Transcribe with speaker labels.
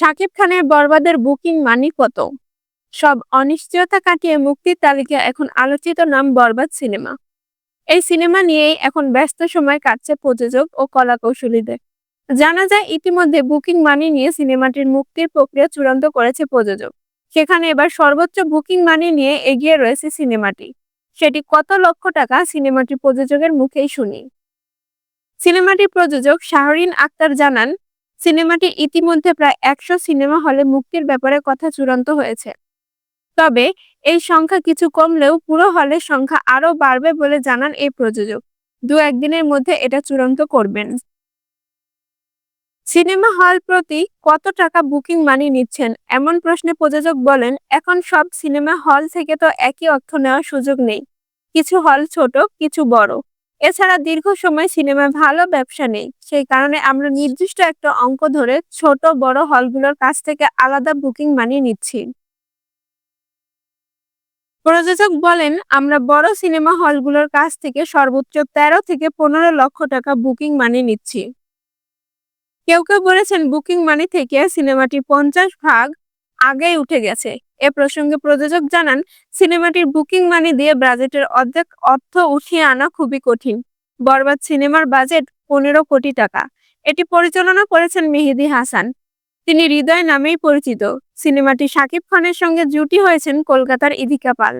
Speaker 1: শাকিব খানের বরবাদের booking money কত? সব অনিশ্চয়তা কাটিয়ে মুক্তির তালিকা এখন আলোচিত নাম বরবাদ সিনেমা। এই সিনেমা নিয়েই এখন ব্যস্ত সময় কাটছে প্রযোজক ও কলাকৌশলীদের। জানা যায়, ইতিমধ্যে বুকিং মানি নিয়ে সিনেমাটির মুক্তির প্রক্রিয়া চূড়ান্ত করেছে প্রযোজক। সেখানে এবার সর্বোচ্চ বুকিং মানি নিয়ে এগিয়ে রয়েছে সিনেমাটি। সেটি কত লক্ষ টাকা সিনেমাটি প্রযোজকের মুখেই শুনি। সিনেমাটির প্রযোজক শাহরিন আক্তার জানান সিনেমাটি ইতিমধ্যে প্রায় একশো সিনেমা হলে মুক্তির ব্যাপারে কথা চূড়ান্ত হয়েছে। তবে এই সংখ্যা কিছু কমলেও পুরো হলের সংখ্যা আরও বাড়বে বলে জানান এই প্রযোজক। দু একদিনের মধ্যে এটা চূড়ান্ত করবেন। সিনেমা হল প্রতি কত টাকা বুকিং মানি নিচ্ছেন, এমন প্রশ্নে প্রযোজক বলেন, এখন সব সিনেমা হল থেকে তো একই অর্থ নেওয়ার সুযোগ নেই। কিছু হল ছোট, কিছু বড়। এছাড়া দীর্ঘ সময় সিনেমায় ভালো ব্যবসা নেই। সেই কারণে আমরা নির্দিষ্ট একটা অঙ্ক ধরে ছোট, বড় হলগুলোর কাছ থেকে আলাদা বুকিং মানি নিচ্ছি। প্রযোজক বলেন, আমরা বড় সিনেমা হলগুলোর কাছ থেকে সর্বোচ্চ তেরো থেকে পনেরো লক্ষ টাকা বুকিং মানি নিচ্ছি। কেউ কেউ বলেছেন, বুকিং মানি থেকে সিনেমাটি পঞ্চাশ ভাগ আগেই উঠে গেছে। এ প্রসঙ্গে প্রযোজক জানান, সিনেমাটির বুকিং মানি দিয়ে বাজেটের অর্ধেক অর্থ উঠিয়ে আনা খুবই কঠিন। বরবাদ সিনেমার বাজেট পনেরো কোটি টাকা। এটি পরিচালনা করেছেন মেহেদি হাসান। তিনি হৃদয় নামেই পরিচিত। সিনেমাটি শাকিব খানের সঙ্গে জুটি হয়েছেন কলকাতার ইদিকা পাল।